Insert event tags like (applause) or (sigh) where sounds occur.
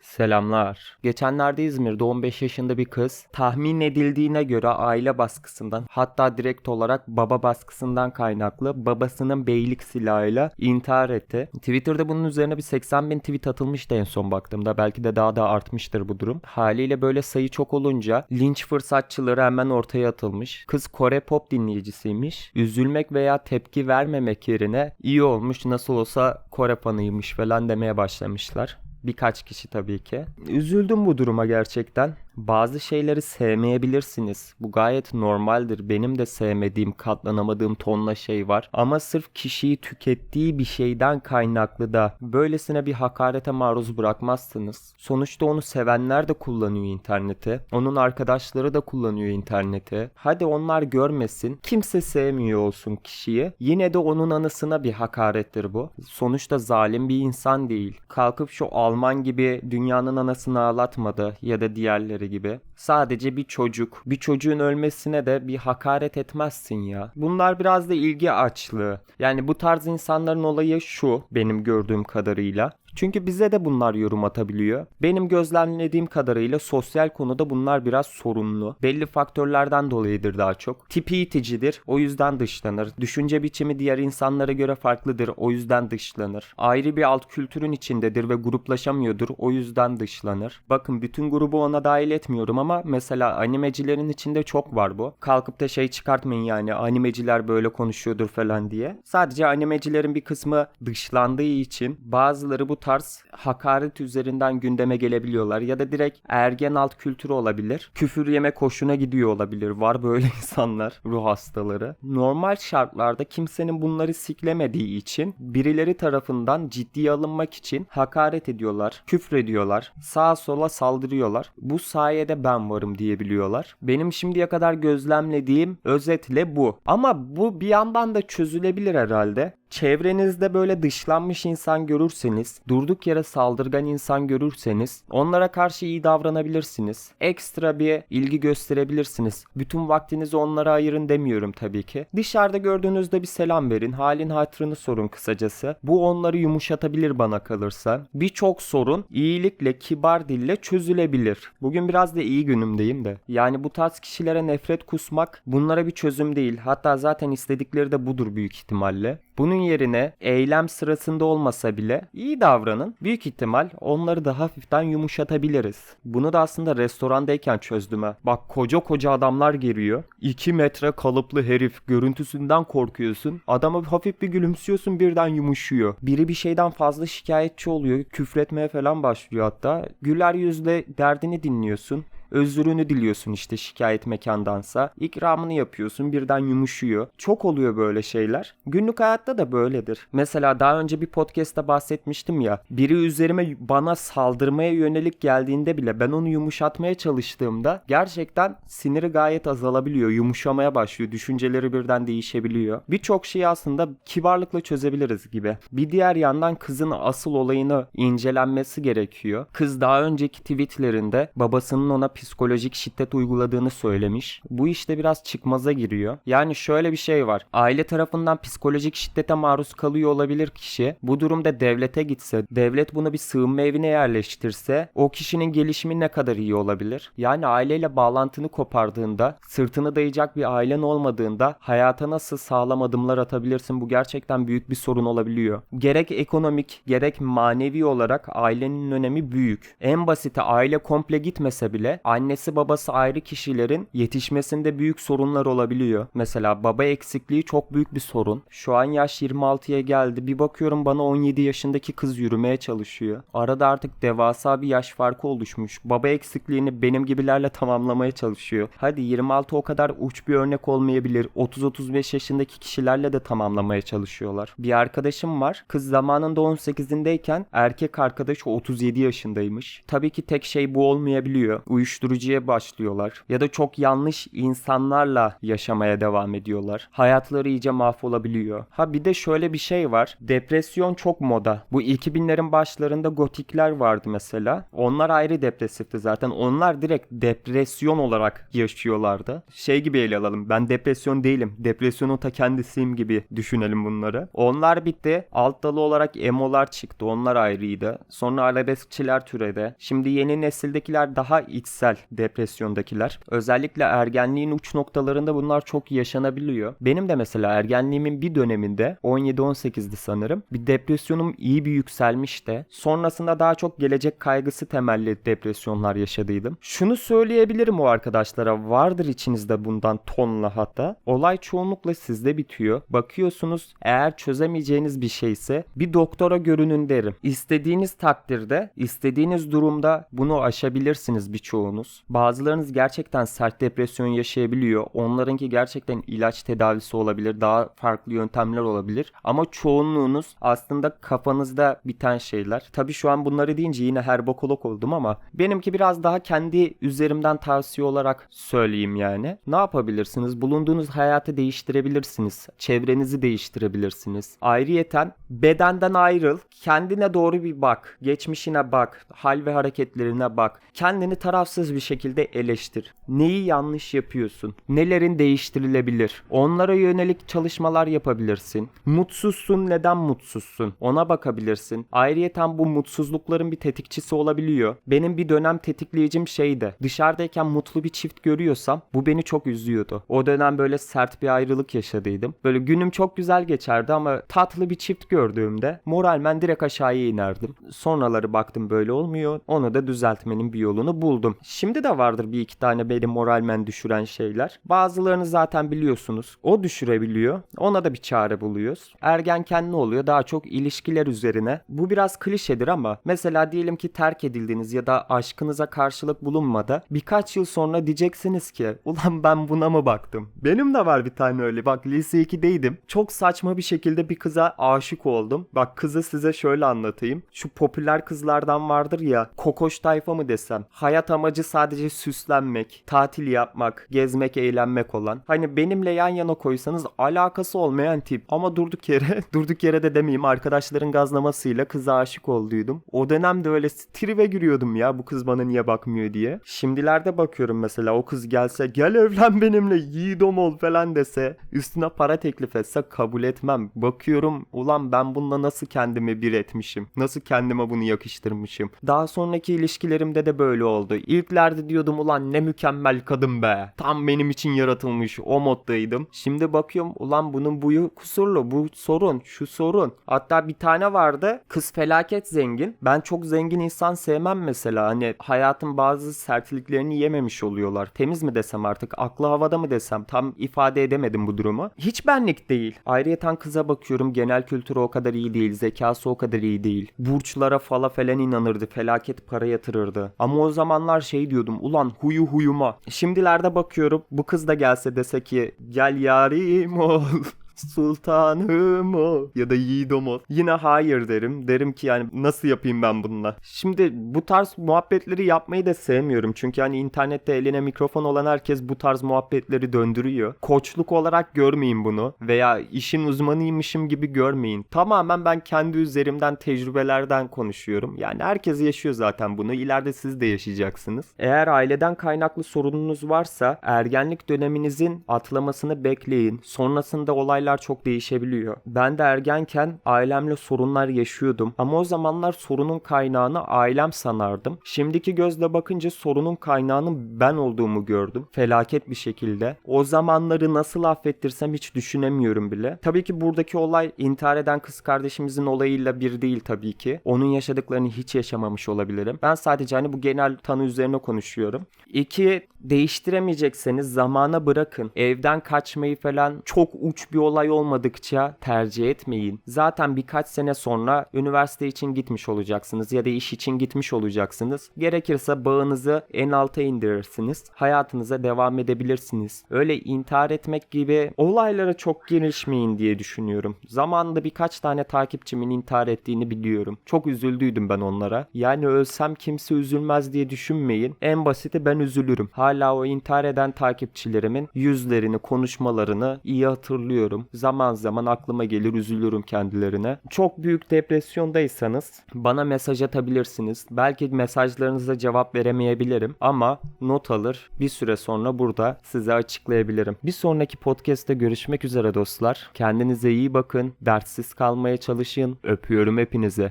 Selamlar. Geçenlerde İzmir'de 15 yaşında bir kız tahmin edildiğine göre aile baskısından hatta direkt olarak baba baskısından kaynaklı babasının beylik silahıyla intihar etti. Twitter'da bunun üzerine bir 80 bin tweet atılmıştı en son baktığımda. Belki de daha da artmıştır bu durum. Haliyle böyle sayı çok olunca linç fırsatçıları hemen ortaya atılmış. Kız Kore pop dinleyicisiymiş. Üzülmek veya tepki vermemek yerine iyi olmuş nasıl olsa Kore fanıymış falan demeye başlamışlar. Birkaç kişi tabii ki. Üzüldüm bu duruma gerçekten. Bazı şeyleri sevmeyebilirsiniz. Bu gayet normaldir. Benim de sevmediğim, katlanamadığım tonla şey var. Ama sırf kişiyi tükettiği bir şeyden kaynaklı da böylesine bir hakarete maruz bırakmazsınız. Sonuçta onu sevenler de kullanıyor interneti. Onun arkadaşları da kullanıyor interneti. Hadi onlar görmesin. Kimse sevmiyor olsun kişiyi. Yine de onun anısına bir hakarettir bu. Sonuçta zalim bir insan değil. Kalkıp şu Alman gibi dünyanın anasını ağlatmadı ya da diğerleri gibi. Sadece bir çocuk. Bir çocuğun ölmesine de bir hakaret etmezsin ya. Bunlar biraz da ilgi açlığı. Yani bu tarz insanların olayı şu benim gördüğüm kadarıyla. Çünkü bize de bunlar yorum atabiliyor. Benim gözlemlediğim kadarıyla sosyal konuda bunlar biraz sorunlu. Belli faktörlerden dolayıdır daha çok. Tipi iticidir, o yüzden dışlanır. Düşünce biçimi diğer insanlara göre farklıdır, o yüzden dışlanır. Ayrı bir alt kültürün içindedir ve gruplaşamıyordur, o yüzden dışlanır. Bakın bütün grubu ona dahil etmiyorum ama mesela animecilerin içinde çok var bu. Kalkıp da şey çıkartmayın yani animeciler böyle konuşuyordur falan diye. Sadece animecilerin bir kısmı dışlandığı için bazıları bu tarz hakaret üzerinden gündeme gelebiliyorlar ya da direkt ergen alt kültürü olabilir. Küfür yeme hoşuna gidiyor olabilir. Var böyle (laughs) insanlar, ruh hastaları. Normal şartlarda kimsenin bunları siklemediği için birileri tarafından ciddiye alınmak için hakaret ediyorlar, küfrediyorlar, sağa sola saldırıyorlar. Bu sayede ben varım diyebiliyorlar. Benim şimdiye kadar gözlemlediğim özetle bu. Ama bu bir yandan da çözülebilir herhalde. Çevrenizde böyle dışlanmış insan görürseniz, durduk yere saldırgan insan görürseniz onlara karşı iyi davranabilirsiniz. Ekstra bir ilgi gösterebilirsiniz. Bütün vaktinizi onlara ayırın demiyorum tabii ki. Dışarıda gördüğünüzde bir selam verin, halin hatırını sorun kısacası. Bu onları yumuşatabilir bana kalırsa. Birçok sorun iyilikle, kibar dille çözülebilir. Bugün biraz da iyi günümdeyim de. Yani bu tarz kişilere nefret kusmak bunlara bir çözüm değil. Hatta zaten istedikleri de budur büyük ihtimalle. Bunun yerine eylem sırasında olmasa bile iyi davranın. Büyük ihtimal onları da hafiften yumuşatabiliriz. Bunu da aslında restorandayken çözdüm ha. Bak koca koca adamlar geliyor. 2 metre kalıplı herif. Görüntüsünden korkuyorsun. Adama hafif bir gülümsüyorsun birden yumuşuyor. Biri bir şeyden fazla şikayetçi oluyor. Küfretmeye falan başlıyor hatta. Güler yüzle derdini dinliyorsun. Özrünü diliyorsun işte şikayet mekandansa. İkramını yapıyorsun birden yumuşuyor. Çok oluyor böyle şeyler. Günlük hayatta da böyledir. Mesela daha önce bir podcast'ta bahsetmiştim ya. Biri üzerime bana saldırmaya yönelik geldiğinde bile ben onu yumuşatmaya çalıştığımda gerçekten siniri gayet azalabiliyor. Yumuşamaya başlıyor. Düşünceleri birden değişebiliyor. Birçok şeyi aslında kibarlıkla çözebiliriz gibi. Bir diğer yandan kızın asıl olayını incelenmesi gerekiyor. Kız daha önceki tweetlerinde babasının ona psikolojik şiddet uyguladığını söylemiş. Bu işte biraz çıkmaza giriyor. Yani şöyle bir şey var. Aile tarafından psikolojik şiddete maruz kalıyor olabilir kişi. Bu durumda devlete gitse, devlet bunu bir sığınma evine yerleştirse o kişinin gelişimi ne kadar iyi olabilir? Yani aileyle bağlantını kopardığında, sırtını dayayacak bir ailen olmadığında hayata nasıl sağlam adımlar atabilirsin? Bu gerçekten büyük bir sorun olabiliyor. Gerek ekonomik, gerek manevi olarak ailenin önemi büyük. En basiti aile komple gitmese bile annesi babası ayrı kişilerin yetişmesinde büyük sorunlar olabiliyor. Mesela baba eksikliği çok büyük bir sorun. Şu an yaş 26'ya geldi. Bir bakıyorum bana 17 yaşındaki kız yürümeye çalışıyor. Arada artık devasa bir yaş farkı oluşmuş. Baba eksikliğini benim gibilerle (laughs) tamamlamaya çalışıyor. Hadi 26 o kadar uç bir örnek olmayabilir. 30-35 yaşındaki kişilerle de tamamlamaya çalışıyorlar. Bir arkadaşım var. Kız zamanında 18'indeyken erkek arkadaşı 37 yaşındaymış. Tabii ki tek şey bu olmayabiliyor. Uyuşturucu uyuşturucuya başlıyorlar ya da çok yanlış insanlarla yaşamaya devam ediyorlar. Hayatları iyice mahvolabiliyor. Ha bir de şöyle bir şey var. Depresyon çok moda. Bu 2000'lerin başlarında gotikler vardı mesela. Onlar ayrı depresifti zaten. Onlar direkt depresyon olarak yaşıyorlardı. Şey gibi ele alalım. Ben depresyon değilim. Depresyonun ta kendisiyim gibi düşünelim bunları. Onlar bitti. Alt dalı olarak emolar çıktı. Onlar ayrıydı. Sonra arabeskçiler türedi. Şimdi yeni nesildekiler daha içsel depresyondakiler. Özellikle ergenliğin uç noktalarında bunlar çok yaşanabiliyor. Benim de mesela ergenliğimin bir döneminde 17-18'di sanırım. Bir depresyonum iyi bir yükselmişti. Sonrasında daha çok gelecek kaygısı temelli depresyonlar yaşadıydım. Şunu söyleyebilirim o arkadaşlara. Vardır içinizde bundan tonla hatta. Olay çoğunlukla sizde bitiyor. Bakıyorsunuz eğer çözemeyeceğiniz bir şeyse bir doktora görünün derim. İstediğiniz takdirde, istediğiniz durumda bunu aşabilirsiniz birçoğunuz. Bazılarınız gerçekten sert depresyon yaşayabiliyor. Onlarınki gerçekten ilaç tedavisi olabilir. Daha farklı yöntemler olabilir. Ama çoğunluğunuz aslında kafanızda biten şeyler. Tabii şu an bunları deyince yine herbokolog oldum ama benimki biraz daha kendi üzerimden tavsiye olarak söyleyeyim yani. Ne yapabilirsiniz? Bulunduğunuz hayatı değiştirebilirsiniz. Çevrenizi değiştirebilirsiniz. Ayrıyeten bedenden ayrıl. Kendine doğru bir bak. Geçmişine bak. Hal ve hareketlerine bak. Kendini tarafsız bir şekilde eleştir. Neyi yanlış yapıyorsun? Nelerin değiştirilebilir? Onlara yönelik çalışmalar yapabilirsin. Mutsuzsun neden mutsuzsun? Ona bakabilirsin. Ayrıyeten bu mutsuzlukların bir tetikçisi olabiliyor. Benim bir dönem tetikleyicim şeydi. Dışarıdayken mutlu bir çift görüyorsam bu beni çok üzüyordu. O dönem böyle sert bir ayrılık yaşadıydım. Böyle günüm çok güzel geçerdi ama tatlı bir çift gördüğümde moralmen direkt aşağıya inerdim. Sonraları baktım böyle olmuyor. Onu da düzeltmenin bir yolunu buldum. Şimdi de vardır bir iki tane beni moralmen düşüren şeyler. Bazılarını zaten biliyorsunuz. O düşürebiliyor. Ona da bir çare buluyoruz. Ergenken ne oluyor? Daha çok ilişkiler üzerine. Bu biraz klişedir ama mesela diyelim ki terk edildiniz ya da aşkınıza karşılık bulunmadı. Birkaç yıl sonra diyeceksiniz ki ulan ben buna mı baktım? Benim de var bir tane öyle. Bak lise 2'deydim. Çok saçma bir şekilde bir kıza aşık oldum. Bak kızı size şöyle anlatayım. Şu popüler kızlardan vardır ya. Kokoş tayfa mı desem. Hayat amacı sadece süslenmek, tatil yapmak, gezmek, eğlenmek olan. Hani benimle yan yana koysanız alakası olmayan tip. Ama durduk yere, (laughs) durduk yere de demeyeyim arkadaşların gazlamasıyla kıza aşık olduydum. O dönemde öyle tribe giriyordum ya bu kız bana niye bakmıyor diye. Şimdilerde bakıyorum mesela o kız gelse gel evlen benimle yiğidom ol falan dese üstüne para teklif etse kabul etmem. Bakıyorum ulan ben bununla nasıl kendimi bir etmişim. Nasıl kendime bunu yakıştırmışım. Daha sonraki ilişkilerimde de böyle oldu. İlklerde diyordum ulan ne mükemmel kadın be. Tam benim için yaratılmış o moddaydım. Şimdi bakıyorum ulan bunun buyu kusurlu. Bu sorun şu sorun. Hatta bir tane vardı kız felaket zengin. Ben çok zengin insan sevmem mesela. Hani hayatın bazı sertliklerini yememiş oluyorlar. Temiz mi desem artık aklı havada mı desem tam ifade edemedim bu durumu. Hiç benlik değil. Ayrıyeten kıza bakıyorum genel kültürü o kadar iyi değil. Zekası o kadar iyi değil. Burçlara fala falan inanırdı. Felaket para yatırırdı. Ama o zamanlar şey diyordum ulan huyu huyuma. Şimdilerde bakıyorum bu kız da gelse dese ki gel yarim ol. (laughs) Sultanım o ya da yiğidim ol. Yine hayır derim. Derim ki yani nasıl yapayım ben bununla? Şimdi bu tarz muhabbetleri yapmayı da sevmiyorum. Çünkü hani internette eline mikrofon olan herkes bu tarz muhabbetleri döndürüyor. Koçluk olarak görmeyin bunu. Veya işin uzmanıymışım gibi görmeyin. Tamamen ben kendi üzerimden tecrübelerden konuşuyorum. Yani herkes yaşıyor zaten bunu. İleride siz de yaşayacaksınız. Eğer aileden kaynaklı sorununuz varsa ergenlik döneminizin atlamasını bekleyin. Sonrasında olaylar çok değişebiliyor. Ben de ergenken ailemle sorunlar yaşıyordum. Ama o zamanlar sorunun kaynağını ailem sanardım. Şimdiki gözle bakınca sorunun kaynağının ben olduğumu gördüm. Felaket bir şekilde. O zamanları nasıl affettirsem hiç düşünemiyorum bile. Tabii ki buradaki olay intihar eden kız kardeşimizin olayıyla bir değil tabii ki. Onun yaşadıklarını hiç yaşamamış olabilirim. Ben sadece hani bu genel tanı üzerine konuşuyorum. İki, değiştiremeyecekseniz zamana bırakın. Evden kaçmayı falan çok uç bir olay olay olmadıkça tercih etmeyin. Zaten birkaç sene sonra üniversite için gitmiş olacaksınız ya da iş için gitmiş olacaksınız. Gerekirse bağınızı en alta indirirsiniz. Hayatınıza devam edebilirsiniz. Öyle intihar etmek gibi olaylara çok girişmeyin diye düşünüyorum. Zamanında birkaç tane takipçimin intihar ettiğini biliyorum. Çok üzüldüydüm ben onlara. Yani ölsem kimse üzülmez diye düşünmeyin. En basiti ben üzülürüm. Hala o intihar eden takipçilerimin yüzlerini, konuşmalarını iyi hatırlıyorum. Zaman zaman aklıma gelir üzülürüm kendilerine. Çok büyük depresyondaysanız bana mesaj atabilirsiniz. Belki mesajlarınıza cevap veremeyebilirim ama not alır bir süre sonra burada size açıklayabilirim. Bir sonraki podcast'te görüşmek üzere dostlar. Kendinize iyi bakın. Derssiz kalmaya çalışın. Öpüyorum hepinize.